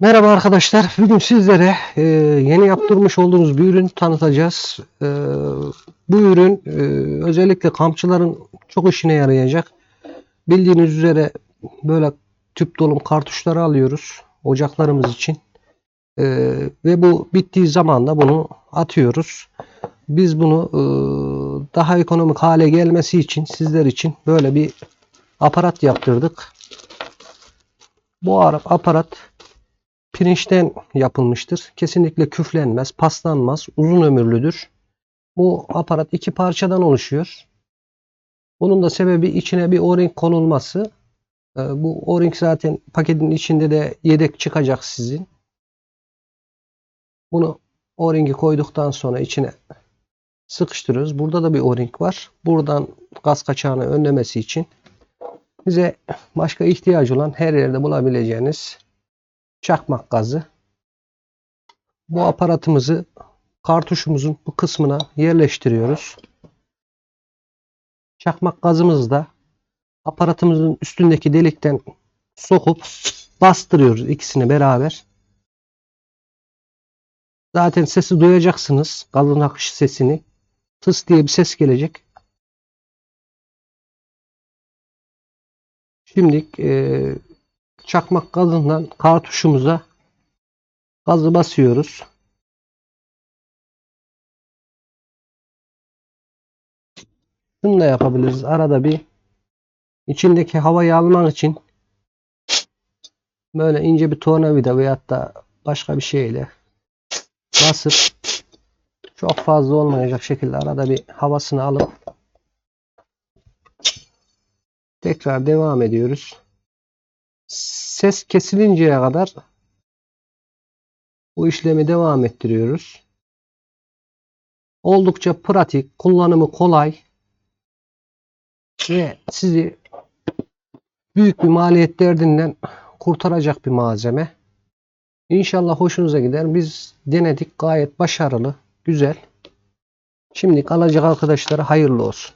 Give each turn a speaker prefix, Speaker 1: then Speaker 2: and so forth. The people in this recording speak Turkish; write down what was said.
Speaker 1: Merhaba arkadaşlar. Bugün sizlere e, yeni yaptırmış olduğumuz bir ürün tanıtacağız. E, bu ürün e, özellikle kampçıların çok işine yarayacak. Bildiğiniz üzere böyle tüp dolum kartuşları alıyoruz ocaklarımız için. Ve bu bittiği zaman da bunu atıyoruz. Biz bunu daha ekonomik hale gelmesi için sizler için böyle bir aparat yaptırdık. Bu ara- aparat pirinçten yapılmıştır. Kesinlikle küflenmez, paslanmaz, uzun ömürlüdür. Bu aparat iki parçadan oluşuyor. Bunun da sebebi içine bir o-ring konulması. Ee, Bu o-ring zaten paketin içinde de yedek çıkacak sizin. Bunu o-ringi koyduktan sonra içine sıkıştırıyoruz. Burada da bir o-ring var. Buradan gaz kaçağını önlemesi için bize başka ihtiyacı olan her yerde bulabileceğiniz çakmak gazı. Bu aparatımızı kartuşumuzun bu kısmına yerleştiriyoruz. Çakmak gazımızı da aparatımızın üstündeki delikten sokup bastırıyoruz ikisini beraber. Zaten sesi duyacaksınız. Gazın akış sesini. Tıs diye bir ses gelecek. Şimdi eee çakmak gazından kartuşumuza gazı basıyoruz. Şunu da yapabiliriz. Arada bir içindeki havayı almak için böyle ince bir tornavida veyahut da başka bir şeyle basıp çok fazla olmayacak şekilde arada bir havasını alıp tekrar devam ediyoruz ses kesilinceye kadar bu işlemi devam ettiriyoruz. Oldukça pratik, kullanımı kolay ve sizi büyük bir maliyet derdinden kurtaracak bir malzeme. İnşallah hoşunuza gider. Biz denedik gayet başarılı, güzel. Şimdi alacak arkadaşlara hayırlı olsun.